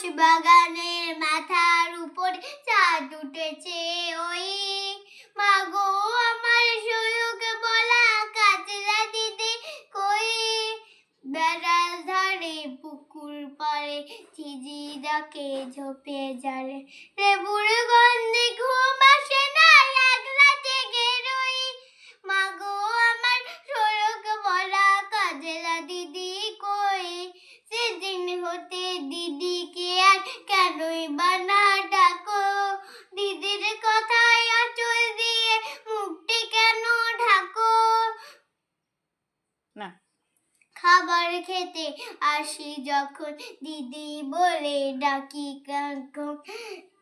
বাঁশবাগানের মাথার উপর চাঁদ উঠেছে। ওই মাগো আমার সুযোগ বলা কাজলা দিদি কই? বেড়াল ধারে, পুকুর পাড়ে ঝিঝি ডাকে ঝোপে জারে লেবুর গন্ধে ঘুম আসে না, একলা জেগে মাগো আমার সড়ক বলা কাজলা দিদি কই? সেদিন হতে দিদিকে না। খাবার খেতে আসি যখন দিদি বলে ডাকি কাকু,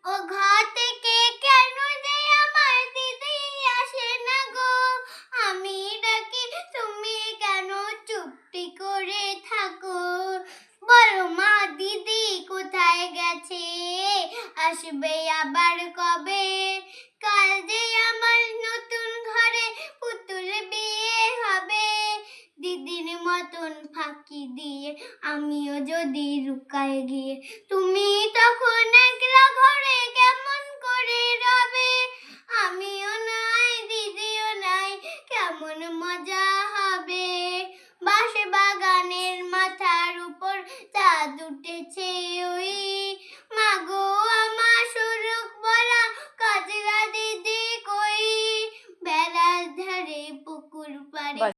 ও ঘর থেকে কেন যে আমার দিদি আসে না গো? আমি ডাকি, তুমি কেন চুপটি করে থাকো? বলো মা, দিদি কোথায় গেছে? আসবে আবার কবে? কাল যে ফাঁকি দিয়ে আমিও যদি রুকায় গিয়ে, তুমি তখন একলা ঘরে কেমন করে রবে? আমিও নাই, দিদিও নাই, কেমন মজা হবে? বাসে বাগানের মাথার উপর চাঁদ উঠেছে ওই। মাগো, আমার সুরুক বলা কাজলা দিদি কই? বেলার ধারে পুকুর পাড়ে